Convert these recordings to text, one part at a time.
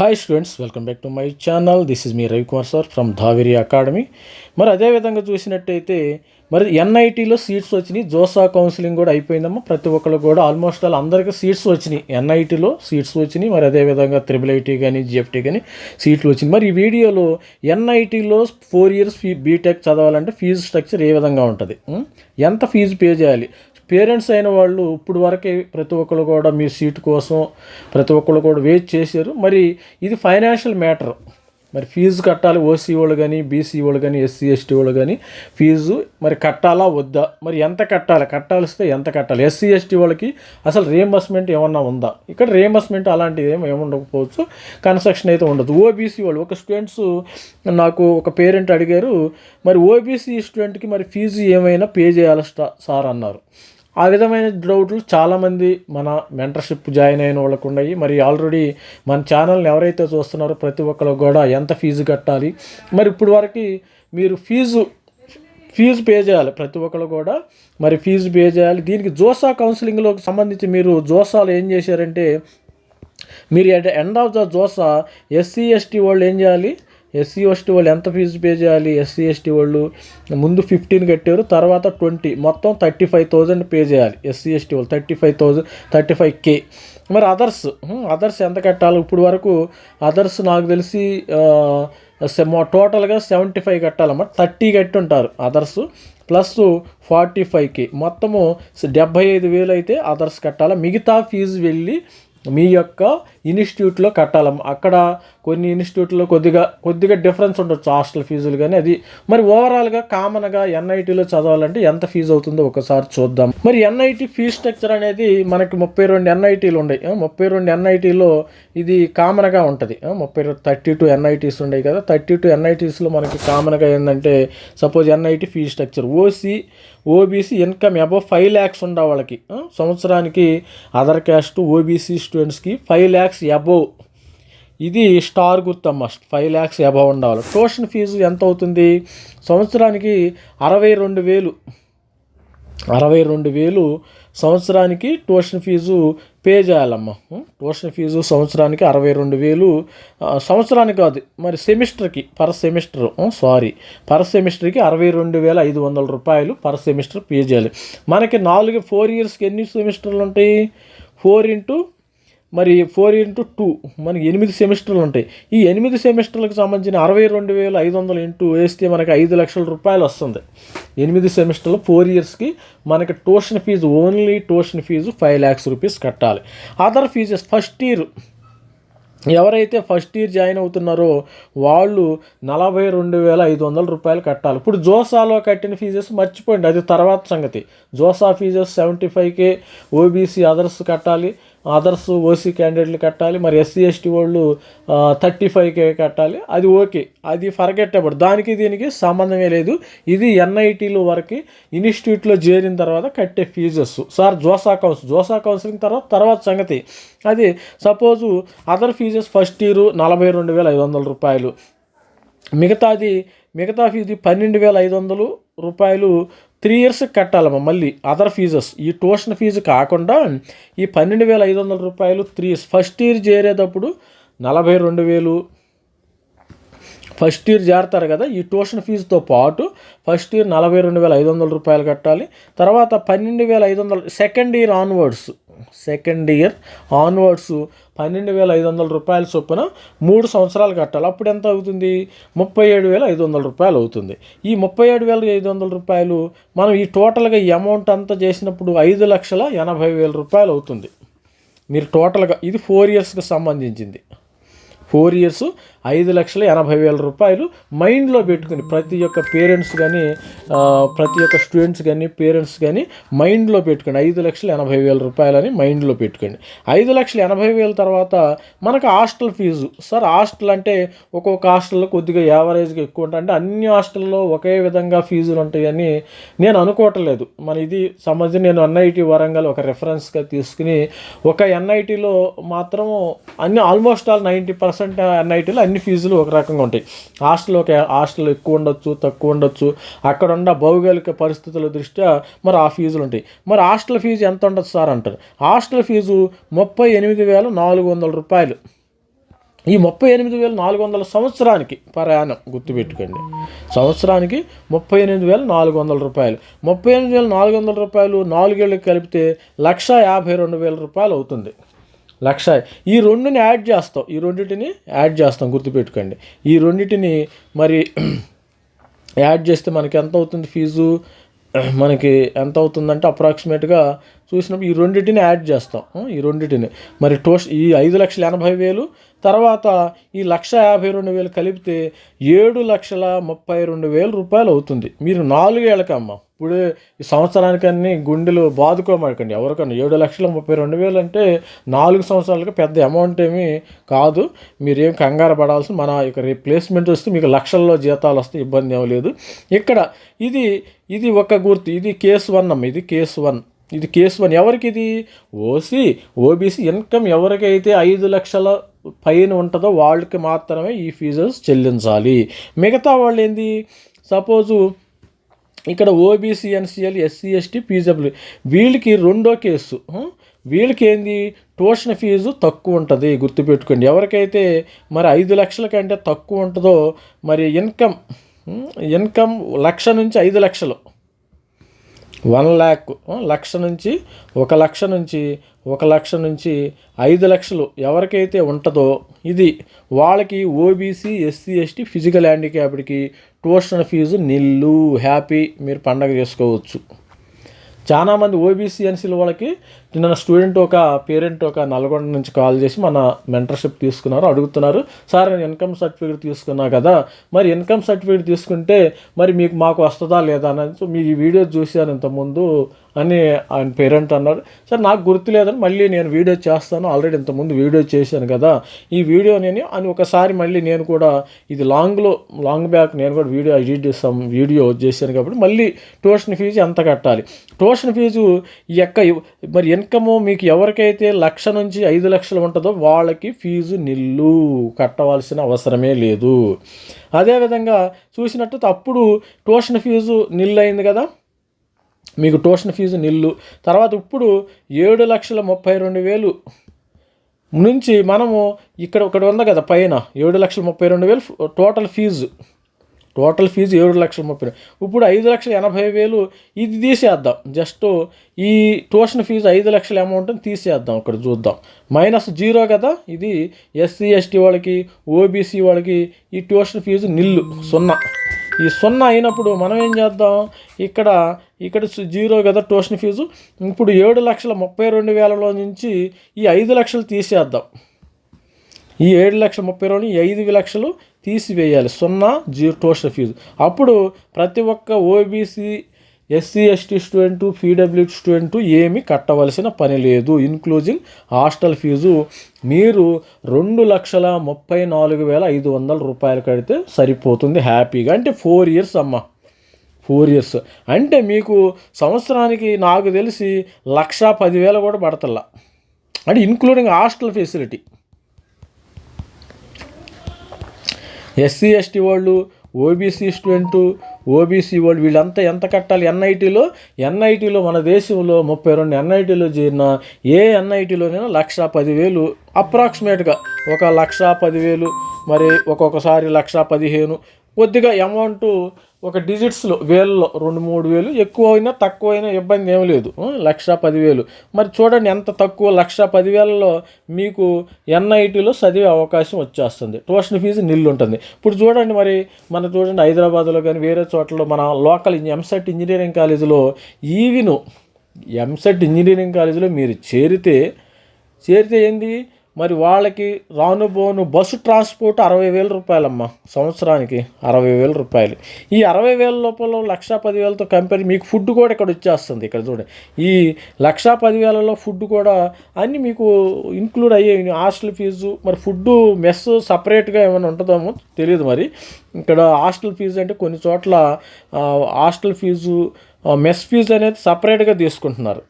Hi students welcome back to my channel this is me Ravikumar sir from Dhaviri academy మరి అదేవిధంగా చూసినట్టయితే మరి ఎన్ఐటీలో సీట్స్ వచ్చినాయి. జోసా కౌన్సిలింగ్ కూడా అయిపోయిందమ్మా. ప్రతి ఒక్కరు కూడా ఆల్మోస్ట్ ఆల్ అందరికీ సీట్స్ వచ్చినాయి. ఎన్ఐటీలో సీట్స్ వచ్చినాయి. మరి అదేవిధంగా త్రిబుల్ ఐటీ కానీ జిఎఫ్టీ కానీ సీట్లు వచ్చినాయి. మరి ఈ వీడియోలో ఎన్ఐటీలో ఫోర్ ఇయర్స్ ఫీ బీటెక్ చదవాలంటే ఫీజు స్ట్రక్చర్ ఏ విధంగా ఉంటుంది? ఎంత ఫీజు పే చేయాలి? పేరెంట్స్ అయిన వాళ్ళు ఇప్పుడు వరకే ప్రతి ఒక్కరు కూడా మీ సీట్ కోసం ప్రతి ఒక్కరు కూడా వెయిట్ చేశారు. మరి ఇది ఫైనాన్షియల్ మ్యాటర్ మరి ఫీజు కట్టాలి ఓసీ వాళ్ళు కానీ బీసీ వాళ్ళు కానీ ఎస్సీ ఎస్టీ వాళ్ళు కానీ ఫీజు మరి కట్టాలా వద్దా? మరి ఎంత కట్టాలి? కట్టాల్స్తే ఎంత కట్టాలి? ఎస్సీ ఎస్టీ వాళ్ళకి అసలు రియంబర్స్మెంట్ ఏమన్నా ఉందా? ఇక్కడ రియంబర్స్మెంట్ అలాంటిది ఏమి ఏముండకపోవచ్చు కన్స్ట్రక్షన్ అయితే ఉండదు. ఓబీసీ వాళ్ళు ఒక స్టూడెంట్స్ నాకు ఒక పేరెంట్ అడిగారు మరి ఓబీసీ స్టూడెంట్కి మరి ఫీజు ఏమైనా పే చేయాలి సార్ అన్నారు. ఆ విధమైన డౌట్లు చాలామంది మన మెంటర్షిప్ జాయిన్ అయిన వాళ్ళకు ఉన్నాయి. మరి ఆల్రెడీ మన ఛానల్ని ఎవరైతే చూస్తున్నారో ప్రతి ఒక్కరు కూడా ఎంత ఫీజు కట్టాలి? మరి ఇప్పుడు వరకు మీరు ఫీజు ఫీజు పే చేయాలి ప్రతి ఒక్కరు కూడా. మరి ఫీజు పే చేయాలి. దీనికి జోసా కౌన్సిలింగ్లోకి సంబంధించి మీరు జోసాలు ఏం చేశారంటే మీరు end of the JoSAA SC ST వాళ్ళు ఏం చేయాలి? ఎస్సీ ఎస్టీ వాళ్ళు ఎంత ఫీజు పే చేయాలి? ఎస్సీ ఎస్టీ వాళ్ళు ముందు ఫిఫ్టీన్ కట్టారు తర్వాత ట్వంటీ మొత్తం థర్టీ ఫైవ్ థౌజండ్ పే చేయాలి ఎస్సీ ఎస్టీ వాళ్ళు thirty five thousand thirty five K మరి అదర్స్ అదర్స్ ఎంత కట్టాలి ఇప్పుడు వరకు అదర్స్ నాకు తెలిసి టోటల్గా సెవెంటీ ఫైవ్ కట్టాలన్నమాట థర్టీ కట్టి ఉంటారు అదర్స్ ప్లస్ ఫార్టీ ఫైవ్కి మొత్తము డెబ్బై ఐదు వేలు అయితే అదర్స్ కట్టాలి? మిగతా ఫీజు వెళ్ళి మీ యొక్క ఇన్స్టిట్యూట్లో కట్టాలి. అక్కడ కొన్ని ఇన్స్టిట్యూట్లో కొద్దిగా కొద్దిగా డిఫరెన్స్ ఉండొచ్చు హాస్టల్ ఫీజులు కానీ అది. మరి ఓవరాల్గా కామన్గా ఎన్ఐటీలో చదవాలంటే ఎంత ఫీజు అవుతుందో ఒకసారి చూద్దాం. మరి ఎన్ఐటీ ఫీజ్ స్ట్రక్చర్ అనేది మనకి ముప్పై రెండు ఎన్ఐటీలు ఉన్నాయి ముప్పై రెండు ఎన్ఐటీలో ఇది కామన్గా ఉంటుంది. ముప్పై థర్టీ టూ ఎన్ఐటీస్ ఉన్నాయి కదా. థర్టీ టూ ఎన్ఐటీస్లో మనకి కామన్గా ఏంటంటే suppose NIT fees structure OC OBC income above five lakhs ఉండే వాళ్ళకి. సంవత్సరానికి అదర్ క్యాస్ట్ ఓబీసీ స్టూడెంట్స్కి ఫైవ్ ల్యాక్స్ అబోవ్ ఇది స్టార్ గుర్తమ్మ ఫైవ్ ల్యాక్స్ అబవ్ ఉండాలి. ట్యూషన్ ఫీజు ఎంత అవుతుంది? సంవత్సరానికి అరవై రెండు వేలు. అరవై రెండు వేలు సంవత్సరానికి ట్యూషన్ ఫీజు పే చేయాలమ్మా. ట్యూషన్ ఫీజు సంవత్సరానికి అరవై రెండు వేలు. సంవత్సరానికి కాదు మరి సెమిస్టర్కి పర్ సెమిస్టర్. సారీ పర్ సెమిస్టర్కి అరవై రెండు వేల ఐదు వందల రూపాయలు పర్ సెమిస్టర్ పే చేయాలి. మనకి నాలుగు ఫోర్ ఇయర్స్కి ఎన్ని సెమిస్టర్లు ఉంటాయి? ఫోర్ ఇంటూ మరి ఫోర్ ఇంటూ టూ మనకి ఎనిమిది సెమిస్టర్లు ఉంటాయి. ఈ ఎనిమిది సెమిస్టర్లకు సంబంధించిన అరవై రెండు వేల ఐదు వందలు ఇంటూ వేస్తే మనకి ఐదు లక్షల రూపాయలు వస్తుంది. ఎనిమిది సెమిస్టర్లు ఫోర్ ఇయర్స్కి మనకి tuition fee only tuition fee five lakhs rupees కట్టాలి. అదర్ ఫీజెస్ ఫస్ట్ ఇయర్ ఎవరైతే ఫస్ట్ ఇయర్ జాయిన్ అవుతున్నారో వాళ్ళు నలభై రెండు వేల ఐదు వందల రూపాయలు కట్టాలి. ఇప్పుడు జోసాలో కట్టిన ఫీజెస్ మర్చిపోయింది అది తర్వాత సంగతి. JoSAA fees seventy ఫైవ్కే OBC others కట్టాలి. అదర్స్ ఓసీ క్యాండిడేట్లు కట్టాలి మరి ఎస్సీ ఎస్టీ వాళ్ళు థర్టీ ఫైవ్కే కట్టాలి. అది ఓకే అది ఫర్గెట్టబడు దానికి దీనికి సంబంధమే లేదు. ఇది ఎన్ఐటీలో వరకు ఇన్స్టిట్యూట్లో చేరిన తర్వాత కట్టే fees. Sir JoSAA council JoSAA counselling తర్వాత తర్వాత సంగతి. అది suppose other fees first year నలభై రెండు వేల ఐదు వందల రూపాయలు. మిగతాది మిగతా ఫీజు పన్నెండు వేల ఐదు వందలు రూపాయలు త్రీ ఇయర్స్కి కట్టాలమ్మా మళ్ళీ అదర్ ఫీజెస్ ఈ ట్యూషన్ ఫీజు కాకుండా ఈ పన్నెండు వేల ఐదు వందల రూపాయలు త్రీ ఇయర్స్ ఫస్ట్ ఇయర్ చేరేటప్పుడు నలభై రెండు వేలు. ఫస్ట్ ఇయర్ చేరతారు కదా ఈ ట్యూషన్ ఫీజుతో పాటు ఫస్ట్ ఇయర్ నలభై రెండు వేల ఐదు వందల రూపాయలు కట్టాలి. తర్వాత పన్నెండు వేల ఐదు వందలు second year onwards second year onwards పన్నెండు వేల ఐదు వందల రూపాయల చొప్పున మూడు సంవత్సరాలు కట్టాలి. అప్పుడు ఎంత అవుతుంది? ముప్పై ఏడు వేల ఐదు వందల రూపాయలు అవుతుంది. ఈ ముప్పై ఏడు వేల ఐదు వందల రూపాయలు మనం ఈ టోటల్గా ఈ అమౌంట్ అంతా చేసినప్పుడు ఐదు లక్షల ఎనభై వేల రూపాయలు అవుతుంది. మీరు టోటల్గా ఇది ఫోర్ ఇయర్స్కి సంబంధించింది. ఫోర్ ఇయర్స్ ఐదు లక్షల ఎనభై వేల రూపాయలు మైండ్లో పెట్టుకుని ప్రతి ఒక్క పేరెంట్స్ కానీ ప్రతి ఒక్క స్టూడెంట్స్ కానీ పేరెంట్స్ కానీ మైండ్లో పెట్టుకోండి. ఐదు లక్షల ఎనభై వేల రూపాయలని మైండ్లో పెట్టుకోండి. ఐదు లక్షల ఎనభై వేల తర్వాత మనకు హాస్టల్ ఫీజు. సార్ హాస్టల్ అంటే ఒక్కొక్క హాస్టల్లో కొద్దిగా యావరేజ్గా ఎక్కువ ఉంటాయి అంటే అన్ని హాస్టల్లో ఒకే విధంగా ఫీజులు ఉంటాయని నేను అనుకోవట్లేదు. మన ఇది సంబంధించి నేను ఎన్ఐటి వరంగల్ ఒక రెఫరెన్స్గా తీసుకుని ఒక ఎన్ఐటిలో మాత్రం అన్ని ఆల్మోస్ట్ ఆల్ నైంటీ పర్సెంట్ ఎన్ఐటీలో అన్ని ఫీజులు ఒక రకంగా ఉంటాయి. హాస్టల్ ఒక హాస్టల్ ఎక్కువ ఉండొచ్చు తక్కువ ఉండొచ్చు. అక్కడ ఉన్న భౌగోళిక పరిస్థితుల దృష్ట్యా మరి ఆ ఫీజులు ఉంటాయి. మరి హాస్టల్ ఫీజు ఎంత ఉండదు సార్ అంటారు? హాస్టల్ ఫీజు ముప్పై ఎనిమిది వేల నాలుగు వందల రూపాయలు. ఈ ముప్పై ఎనిమిది వేల నాలుగు వందల సంవత్సరానికి ప్రయాణం గుర్తుపెట్టుకోండి. సంవత్సరానికి ముప్పై ఎనిమిది వేల నాలుగు వందల రూపాయలు. ముప్పై ఎనిమిది వేల నాలుగు వందల రూపాయలు నాలుగేళ్ళకి కలిపితే లక్ష యాభై రెండు వేల రూపాయలు అవుతుంది. లక్ష. ఈ రెండుని యాడ్ చేస్తాం. ఈ రెండింటిని యాడ్ చేస్తాం. గుర్తుపెట్టుకోండి. ఈ రెండింటిని మరి యాడ్ చేస్తే మనకి ఎంత అవుతుంది ఫీజు? మనకి ఎంత అవుతుందంటే అప్రాక్సిమేట్గా చూసినప్పుడు ఈ రెండింటిని యాడ్ చేస్తాం. ఈ రెండింటిని. మరి టోస్ ఈ ఐదు లక్షల ఎనభై వేలు తర్వాత ఈ లక్ష యాభై రెండు వేలు కలిపితే ఏడు లక్షల ముప్పై రెండు వేల రూపాయలు అవుతుంది. మీరు నాలుగేళ్ళకమ్మ. ఇప్పుడు ఈ సంవత్సరానికన్నీ గుండెలు బాదుకోమాకండి. ఎవరికన్నా ఏడు లక్షల ముప్పై రెండు వేలు అంటే నాలుగు సంవత్సరాలకు పెద్ద అమౌంట్ ఏమీ కాదు. మీరేం కంగారు పడాల్సిన మన ఇక రీప్లేస్మెంట్ వస్తే మీకు లక్షల్లో జీతాలు వస్తే ఇబ్బంది ఏం లేదు. ఇక్కడ ఇది ఇది ఒక గుర్తు. ఇది కేసు వన్ అమ్మ ఇది కేసు వన్. ఇది కేసు వన్. ఎవరికి ఇది? ఓసీ ఓబీసీ ఇన్కమ్ ఎవరికైతే ఐదు లక్షల పైన ఉంటుందో వాళ్ళకి మాత్రమే ఈ ఫీజెస్ చెల్లించాలి. మిగతా వాళ్ళు ఏంది సపోజు ఇక్కడ OBC NCL SC ST PW వీళ్ళకి రెండో కేసు. వీళ్ళకి ఏంది ట్యూషన్ ఫీజు తక్కువ ఉంటుంది గుర్తుపెట్టుకోండి. ఎవరికైతే మరి ఐదు లక్షల కంటే తక్కువ ఉంటుందో మరి ఇన్కమ్ ఇన్కమ్ లక్ష నుంచి ఐదు లక్షలు. వన్ ల్యాక్ లక్ష నుంచి ఒక లక్ష నుంచి ఒక లక్ష నుంచి ఐదు లక్షలు ఎవరికైతే ఉంటుందో ఇది వాళ్ళకి ఓబీసీ ఎస్సీ ఎస్టీ ఫిజికల్ హ్యాండిక్యాప్డ్కి ట్యూషన్ ఫీజు నిల్లు హ్యాపీ మీరు పండగ చేసుకోవచ్చు. చాలామంది ఓబీసీ ఎన్సీల వాళ్ళకి నిన్న స్టూడెంట్ ఒక పేరెంట్ ఒక నల్గొండ నుంచి కాల్ చేసి మన మెంటర్షిప్ తీసుకున్నారు అడుగుతున్నారు. సార్ నేను ఇన్కమ్ సర్టిఫికేట్ తీసుకున్నా కదా మరి ఇన్కమ్ సర్టిఫికేట్ తీసుకుంటే మరి మీకు మాకు వస్తుందా లేదా? అని. సో మీ వీడియో చూశాను ఇంతకుముందు. అని ఆయన పేరెంట్ అన్నారు. సార్ నాకు గుర్తు లేదని మళ్ళీ నేను వీడియో చేస్తాను. ఆల్రెడీ ఇంతకుముందు వీడియో చేశాను కదా. ఈ వీడియో నేను అని ఒకసారి మళ్ళీ నేను కూడా ఇది లాంగ్లో లాంగ్ బ్యాక్ నేను కూడా వీడియో ఎడిట్ చేస్తాం వీడియో చేశాను కాబట్టి మళ్ళీ ట్యూషన్ ఫీజు ఎంత కట్టాలి? ట్యూషన్ ఫీజు ఈ యొక్క మరి ఇన్కమ్ మీకు ఎవరికైతే లక్ష నుంచి ఐదు లక్షలు ఉంటుందో వాళ్ళకి ఫీజు నిల్లు కట్టవలసిన అవసరమే లేదు. అదేవిధంగా చూసినట్టు అప్పుడు ట్యూషన్ ఫీజు నిల్లు అయింది కదా. మీకు ట్యూషన్ ఫీజు నిల్లు. తర్వాత ఇప్పుడు ఏడు లక్షల ముప్పై రెండు వేలు నుంచి మనము ఇక్కడ ఒకటి ఉంది కదా పైన. ఏడు లక్షల ముప్పై రెండు వేలు టోటల్ ఫీజు. టోటల్ ఫీజు ఏడు లక్షల ముప్పై రెండు. ఇప్పుడు ఐదు లక్షల ఎనభై వేలు ఇది తీసేద్దాం. జస్ట్ ఈ ట్యూషన్ ఫీజు ఐదు లక్షల అమౌంట్ని తీసేద్దాం ఇక్కడ చూద్దాం. మైనస్ జీరో కదా ఇది ఎస్సీ ఎస్టీ వాళ్ళకి ఓబీసీ వాళ్ళకి ఈ ట్యూషన్ ఫీజు నిల్లు సున్నా. ఈ సున్నా అయినప్పుడు మనం ఏం చేద్దాం? ఇక్కడ ఇక్కడ జీరో కదా ట్యూషన్ ఫీజు. ఇప్పుడు ఏడు లక్షల ముప్పై రెండు వేలలో నుంచి ఈ ఐదు లక్షలు తీసేద్దాం. ఈ ఏడు లక్షల ముప్పై రెండు ఈ ఐదు లక్షలు తీసివేయాలి. సున్నా జీరో ట్యూషన్ ఫీజు. అప్పుడు ప్రతి ఒక్క OBC SC ST student PW student ఏమీ కట్టవలసిన పని లేదు. ఇన్క్లూజింగ్ హాస్టల్ ఫీజు మీరు రెండు లక్షల ముప్పై నాలుగు వేల ఐదు వందల రూపాయలు కడితే సరిపోతుంది హ్యాపీగా. అంటే ఫోర్ ఇయర్స్ అమ్మ. Four years. అంటే మీకు సంవత్సరానికి నాకు తెలిసి లక్ష పదివేల కూడా పడతల్లా. అంటే including hostel facility. SC ST వాళ్ళు ఓబీసీ స్టూడెంటు ఓబీసీ వాళ్ళు వీళ్ళంతా ఎంత కట్టాలి? ఎన్ఐటీలో? ఎన్ఐటీలో మన దేశంలో ముప్పై రెండు ఎన్ఐటీలో చేరిన ఏ ఎన్ఐటీలోనైనా లక్ష పదివేలు అప్రాక్సిమేట్గా ఒక లక్ష పదివేలు మరి ఒక్కొక్కసారి లక్ష పదిహేను కొద్దిగా అమౌంట్ ఒక డిజిట్స్లో వేలలో రెండు మూడు వేలు ఎక్కువ అయినా తక్కువ అయినా ఇబ్బంది ఏం లేదు. లక్ష పదివేలు. మరి చూడండి ఎంత తక్కువ లక్ష పదివేలలో మీకు ఎన్ఐటీలో చదివే అవకాశం వచ్చేస్తుంది. ట్యూషన్ ఫీజు నిల్లు ఉంటుంది ఇప్పుడు చూడండి మరి మన చూడండి హైదరాబాద్లో కానీ వేరే చోట్ల మన లోకల్ ఎంసెట్ ఇంజనీరింగ్ కాలేజీలో ఈవిను ఎంసెట్ ఇంజనీరింగ్ కాలేజీలో మీరు చేరితే చేరితే ఏంది? మరి వాళ్ళకి రాను పోను బస్సు ట్రాన్స్పోర్ట్ అరవై వేల రూపాయలమ్మా. సంవత్సరానికి అరవై వేల రూపాయలు. ఈ అరవై వేల లోపల లక్ష పదివేలతో కంపేర్ మీకు ఫుడ్ కూడా ఇక్కడ వచ్చేస్తుంది ఇక్కడ చూడండి ఈ లక్ష పదివేలలో ఫుడ్ కూడా అన్నీ మీకు ఇంక్లూడ్ అయ్యే హాస్టల్ ఫీజు మరి ఫుడ్ మెస్ సపరేట్గా ఏమైనా ఉంటుందేమో తెలియదు మరి. ఇక్కడ హాస్టల్ ఫీజు అంటే కొన్ని చోట్ల హాస్టల్ ఫీజు మెస్ ఫీజు అనేది సపరేట్గా తీసుకుంటున్నారు.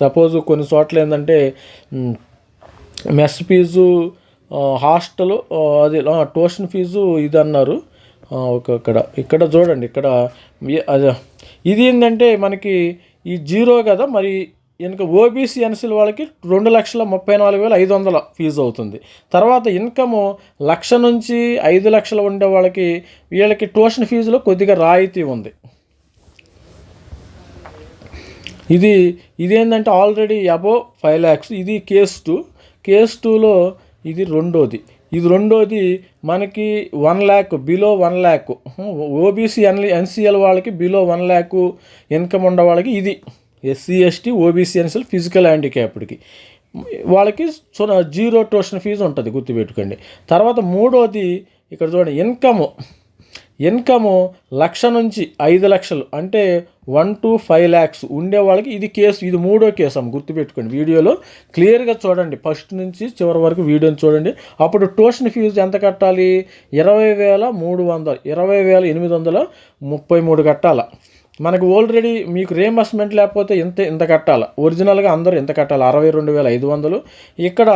సపోజ్ కొన్ని చోట్ల ఏంటంటే మెస్ ఫీజు హాస్టల్ అది ట్యూషన్ ఫీజు ఇది అన్నారు ఒక ఇక్కడ ఇక్కడ చూడండి ఇక్కడ అదే ఇది ఏంటంటే మనకి ఈ జీరో కదా మరి ఇంకా ఓబీసీ ఎన్సీల వాళ్ళకి రెండు లక్షల ముప్పై నాలుగు వేల ఐదు వందల ఫీజు అవుతుంది. తర్వాత ఇన్కము లక్ష నుంచి ఐదు లక్షలు ఉండే వాళ్ళకి వీళ్ళకి ట్యూషన్ ఫీజులో కొద్దిగా రాయితీ ఉంది. ఇది ఇదేంటంటే ఆల్రెడీ అబోవ్ ఫైవ్ ల్యాక్స్ ఇది కేస్ టూ. కేస్ టూలో ఇది రెండోది. ఇది రెండోది మనకి one lakh below one lakh. OBC N NCL వాళ్ళకి బిలో వన్ ల్యాక్ ఇన్కమ్ ఉండే వాళ్ళకి ఇది. SC ST OBC NCL physical హ్యాండిక్యాప్డ్కి. వాళ్ళకి జీరో ట్యూషన్ ఫీజు ఉంటుంది గుర్తుపెట్టుకోండి. తర్వాత మూడోది ఇక్కడ చూడండి ఇన్కము. ఇన్కము లక్ష నుంచి ఐదు లక్షలు అంటే వన్ టు ఫైవ్ ల్యాక్స్ ఉండే వాళ్ళకి ఇది కేసు ఇది మూడో కేసు అమ్మ గుర్తుపెట్టుకోండి వీడియోలో. క్లియర్గా చూడండి ఫస్ట్ నుంచి చివరి వరకు వీడియోని చూడండి. అప్పుడు ట్యూషన్ ఫీజు ఎంత కట్టాలి? ఇరవై వేల మూడు వందలు ఇరవై వేల ఎనిమిది వందల ముప్పై మూడు కట్టాల. మనకు ఆల్రెడీ మీకు రియంబర్స్మెంట్ లేకపోతే ఇంత ఇంత కట్టాలి. ఒరిజినల్గా అందరూ ఇంత కట్టాలి అరవై రెండు వేల ఐదు వందలు. ఇక్కడ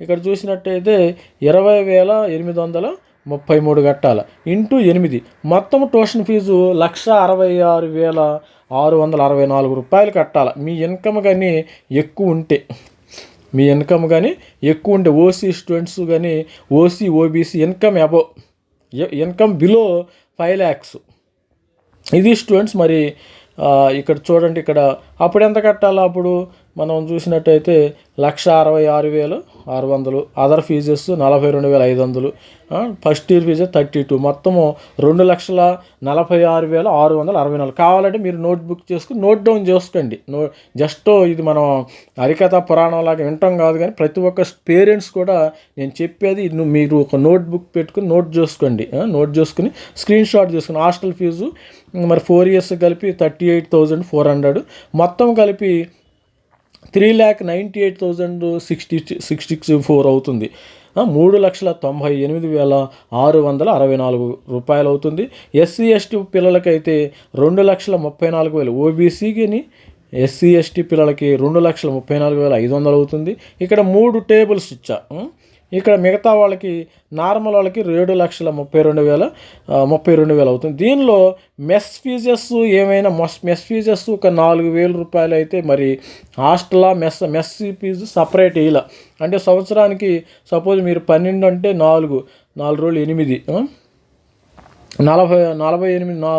ఇక్కడ చూసినట్టయితే ఇరవై వేల ఎనిమిది వందల ముప్పై మూడు కట్టాలి ఇంటూ ఎనిమిది. మొత్తం ట్యూషన్ ఫీజు లక్ష అరవై ఆరు వేల ఆరు వందల అరవై నాలుగు రూపాయలు కట్టాలి. మీ ఇన్కమ్ కానీ ఎక్కువ ఉంటే. మీ ఇన్కమ్ కానీ ఎక్కువ ఉంటే ఓసీ స్టూడెంట్స్ కానీ OC OBC income above income below five lakhs. ఇది స్టూడెంట్స్ మరి ఇక్కడ చూడండి ఇక్కడ. అప్పుడు ఎంత కట్టాలా అప్పుడు? మనం చూసినట్టయితే లక్ష అరవై ఆరు వేలు ఆరు వందలు. అదర్ ఫీజెస్ నలభై రెండు వేల ఐదు వందలు. First year fees thirty two మొత్తము రెండు లక్షల నలభై ఆరు వేల ఆరు వందల అరవై నాలుగు. కావాలంటే మీరు నోట్ బుక్ చేసుకుని నోట్ డౌన్ చేసుకోండి. నో జస్ట్ ఇది మనం హరికథ పురాణం లాగా వింటాం కాదు కానీ ప్రతి ఒక్క పేరెంట్స్ కూడా నేను చెప్పేది నువ్వు మీరు ఒక నోట్ బుక్ పెట్టుకుని నోట్ చేసుకోండి. నోట్ చేసుకుని స్క్రీన్ షాట్ చేసుకుని హాస్టల్ ఫీజు మరి ఫోర్ ఇయర్స్ కలిపి thirty eight thousand four hundred మొత్తం కలిపి three lakh ninety eight thousand sixty sixty four అవుతుంది. మూడు లక్షల తొంభై ఎనిమిది వేల ఆరు వందల అరవై నాలుగు రూపాయలు అవుతుంది. ఎస్సీ ఎస్టీ పిల్లలకైతే రెండు లక్షల ముప్పై నాలుగు వేలు. ఓబీసీకిని ఎస్సీ ఎస్టీ పిల్లలకి రెండు లక్షల ముప్పై నాలుగు వేల ఐదు వందలు అవుతుంది. ఇక్కడ మూడు టేబుల్స్ ఇచ్చా. ఇక్కడ మిగతా వాళ్ళకి నార్మల్ వాళ్ళకి ఏడు లక్షల ముప్పై రెండు వేల ముప్పై రెండు వేలు అవుతుంది. దీనిలో మెస్ ఫీజెస్ ఏమైనా మెస్ మెస్ ఫీజెస్ ఒక నాలుగు వేల రూపాయలు అయితే మరి హాస్టలా మెస్ మెస్ ఫీజు సపరేట్ ఇలా. అంటే సంవత్సరానికి సపోజ్ మీరు పన్నెండు అంటే నాలుగు నాలుగు రోజులు ఎనిమిది నలభై నలభై ఎనిమిది నా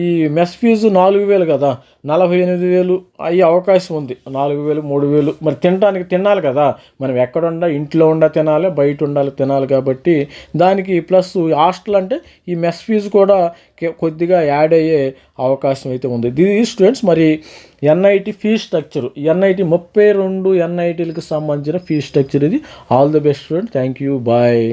ఈ మెస్ ఫీజు నాలుగు వేలు కదా. నలభై ఎనిమిది వేలు అయ్యే అవకాశం ఉంది. నాలుగు వేలు మూడు వేలు. మరి తినడానికి తినాలి కదా. మనం ఎక్కడ ఉండా ఇంట్లో ఉండా తినాలి బయట ఉండాలి తినాలి కాబట్టి దానికి ప్లస్ హాస్టల్ అంటే ఈ మెస్ ఫీజు కూడా కొద్దిగా యాడ్ అయ్యే అవకాశం అయితే ఉంది. ఇది స్టూడెంట్స్ మరి ఎన్ఐటి ఫీ స్ట్రక్చర్. ఎన్ఐటి ముప్పై రెండు ఎన్ఐటీలకు సంబంధించిన ఫీ స్ట్రక్చర్ ఇది. All the best student. Thank you bye.